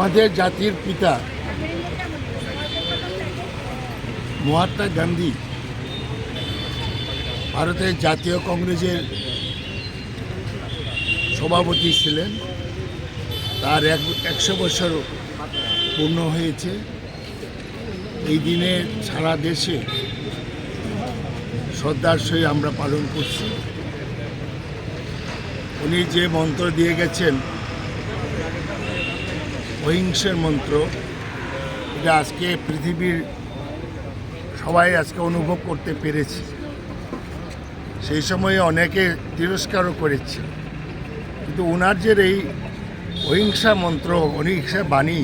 আমাদের জাতির পিতা মহাত্মা গান্ধী ভারতের জাতীয় কংগ্রেসের সভাপতি ছিলেন। তার এক একশো বছর পূর্ণ হয়েছে। এই দিনে সারা দেশে শ্রদ্ধার সহিত আমরা পালন করছি। উনি যে মন্ত্র দিয়ে গেছেন অহিংসার মন্ত্র। এটা আজকে পৃথিবীর সবাই আজকে অনুভব করতে পেরেছে। সেই সময়ে অনেকে তিরস্কারও করেছে। কিন্তু ওনার যে এই অহিংসা মন্ত্র, অহিংসা বাণী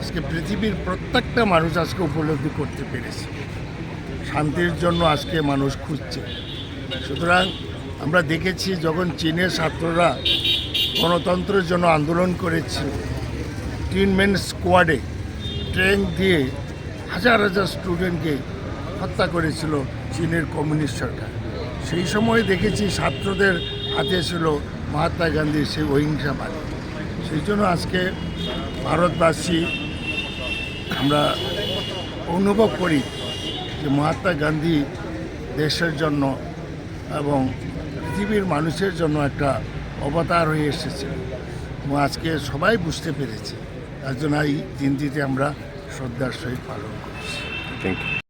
আজকে পৃথিবীর প্রত্যেকটা মানুষ আজকে উপলব্ধি করতে পেরেছে। শান্তির জন্য আজকে মানুষ খুঁজছে। সুতরাং আমরা দেখেছি যখন চীনের ছাত্ররা গণতন্ত্রের জন্য আন্দোলন করেছে তিন মেন স্কোয়াডে ট্রেন দিয়ে হাজার হাজার স্টুডেন্টকে হত্যা করেছিল চীনের কমিউনিস্ট সরকার। সেই সময় দেখেছি ছাত্রদের হাতে ছিল মহাত্মা গান্ধীর সেই অহিংসা বাণী সেই জন্য আজকে ভারতবাসী আমরা অনুভব করি যে মহাত্মা গান্ধী দেশের জন্য এবং পৃথিবীর মানুষের জন্য একটা অবতার হয়ে এসেছে এবং আজকে সবাই বুঝতে পেরেছে। তার এই দিনটিতে আমরা শ্রদ্ধার সহিত পালন করছি। Thank you